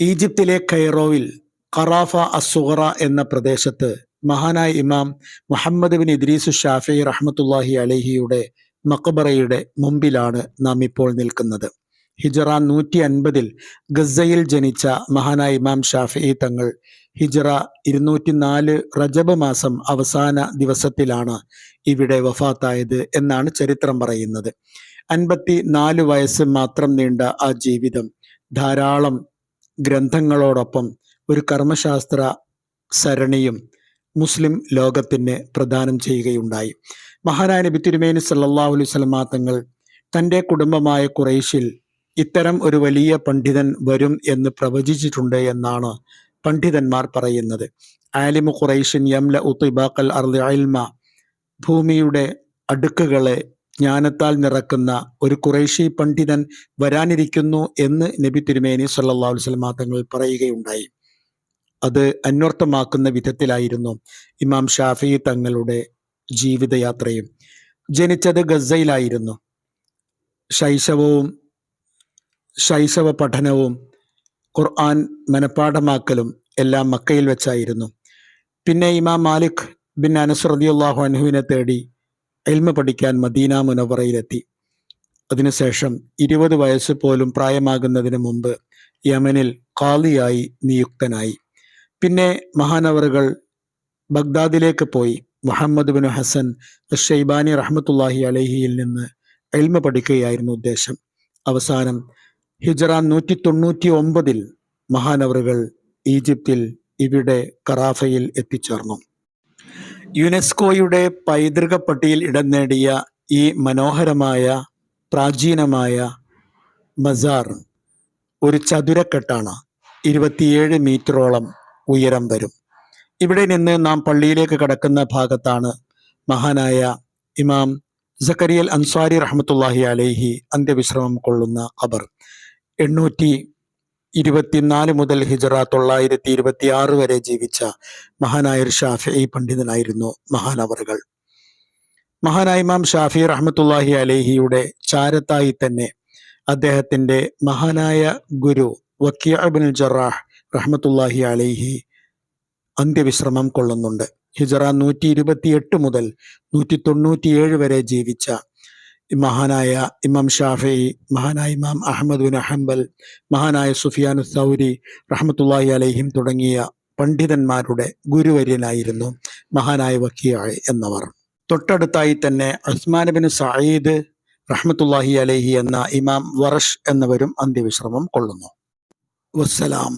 ഈജിപ്തിലെ കൈറോവിൽ ഖറാഫ അസുഹറ എന്ന പ്രദേശത്ത് മഹാനായ ഇമാം മുഹമ്മദ് ബിൻ ഇദ്രീസു ഷാഫി റഹ്മത്തുല്ലാഹി അലഹിയുടെ മക്ബറയുടെ മുമ്പിലാണ് നാം ഇപ്പോൾ നിൽക്കുന്നത്. ഹിജറ നൂറ്റി അൻപതിൽ ഗസയിൽ ജനിച്ച മഹാനായ ഇമാം ഷാഫി തങ്ങൾ ഹിജറ ഇരുന്നൂറ്റി നാല് റജബ് മാസം അവസാന ദിവസത്തിലാണ് ഇവിടെ വഫാത്തായത് എന്നാണ് ചരിത്രം പറയുന്നത്. അൻപത്തി നാല് വയസ്സ് മാത്രം നീണ്ട ആ ജീവിതം ധാരാളം ഗ്രന്ഥങ്ങളോടൊപ്പം ഒരു കർമ്മശാസ്ത്ര സരണിയും മുസ്ലിം ലോകത്തിന് പ്രദാനം ചെയ്യുകയുണ്ടായി. മഹാനായ നബി തിരുമേനി സല്ലല്ലാഹു അലൈഹി വസല്ലമ തങ്ങൾ തന്റെ കുടുംബമായ ഖുറൈശിൽ ഇത്തരം ഒരു വലിയ പണ്ഡിതൻ വരും എന്ന് പ്രവചിച്ചിട്ടുണ്ട് എന്നാണ് പണ്ഡിതന്മാർ പറയുന്നത്. ആലിമു ഖുറൈഷിൻ യംല ഉത്തിബാക്കൽ അർദി ഇൽമ ഭൂമിയുടെ അടുക്കുകളെ ജ്ഞാനത്താൽ നിറക്കുന്ന ഒരു കുറേശി പണ്ഡിതൻ വരാനിരിക്കുന്നു എന്ന് നബി തിരുമേനി സല്ലാ അലൈഹി വസല്ലമ തങ്ങൾ പറയുകയുണ്ടായി. അത് അന്വർത്ഥമാക്കുന്ന വിധത്തിലായിരുന്നു ഇമാം ഷാഫി തങ്ങളുടെ ജീവിതയാത്രയും. ജനിച്ചത് ഗസയിലായിരുന്നു ശൈശവവും ശൈശവ പഠനവും ഖുർആൻ മനഃപ്പാഠമാക്കലും എല്ലാം മക്കയിൽ വെച്ചായിരുന്നു. പിന്നെ ഇമാം മാലിക് ബിൻ അനസ് റളിയല്ലാഹു അൻഹുവിനെ തേടി എൽമ പഠിക്കാൻ മദീന മുനവറയിലെത്തി. അതിനുശേഷം ഇരുപത് വയസ്സ് പോലും പ്രായമാകുന്നതിന് മുമ്പ് യമനിൽ കാളിയായി നിയുക്തനായി. പിന്നെ മഹാനവറുകൾ ബഗ്ദാദിലേക്ക് പോയി. മുഹമ്മദ് ബിൻ ഹസൻ ഷെയ്ബാനി റഹ്മത്തുല്ലാഹി അലഹിയിൽ നിന്ന് എൽമ പഠിക്കുകയായിരുന്നു ഉദ്ദേശം. അവസാനം ഹിജറ നൂറ്റി തൊണ്ണൂറ്റി ഒമ്പതിൽ മഹാനവറുകൾ ഈജിപ്തിൽ ഇവിടെ കറാഫയിൽ എത്തിച്ചേർന്നു. യുനെസ്കോയുടെ പൈതൃക പട്ടിയിൽ ഇടം നേടിയ ഈ മനോഹരമായ പ്രാചീനമായ മസാർ ഒരു ചതുരക്കെട്ടാണ്. ഇരുപത്തിയേഴ് മീറ്ററോളം ഉയരം വരും. ഇവിടെ നിന്ന് നാം പള്ളിയിലേക്ക് കടക്കുന്ന ഭാഗത്താണ് മഹാനായ ഇമാം സക്കരിയൽ അൻസാരി റഹമത്തുല്ലാഹി അലൈഹി അന്ത്യവിശ്രമം കൊള്ളുന്ന ഖബർ. എണ്ണൂറ്റി ഇരുപത്തിനാല് മുതൽ ഹിജറ തൊള്ളായിരത്തി ഇരുപത്തി ആറ് വരെ ജീവിച്ച മഹാനായർ ഷാഫി പണ്ഡിതനായിരുന്നു മഹാനവറുകൾ. മഹാനായ ഇമാം ഷാഫി റഹ്മത്തുല്ലാഹി അലേഹിയുടെ ചാരത്തായി തന്നെ അദ്ദേഹത്തിന്റെ മഹാനായ ഗുരു വക്കിയബിൻ ജറാഹ് റഹ്മത്തുല്ലാഹി അലേഹി അന്ത്യവിശ്രമം കൊള്ളുന്നുണ്ട്. ഹിജറ നൂറ്റി ഇരുപത്തിയെട്ട് മുതൽ നൂറ്റി തൊണ്ണൂറ്റിയേഴ് വരെ ജീവിച്ച മഹാനായ ഇമാം ഷാഫി മഹാനായ ഇമാം അഹമ്മദ് ബിൻ ഹംബൽ മഹാനായ സുഫിയാൻ സൗരി റഹമത്തുല്ലാഹി അലൈഹിം തുടങ്ങിയ പണ്ഡിതന്മാരുടെ ഗുരുവര്യനായിരുന്നു മഹാനായ വക്കിയ എന്നവർ. തൊട്ടടുത്തായി തന്നെ ഉസ്മാൻ ബിൻ സയ്യിദ് റഹ്മത്തുല്ലാഹി അലൈഹി എന്ന ഇമാം വറഷ് എന്നവരും അന്ത്യവിശ്രമം കൊള്ളുന്നു. വസ്സലാം.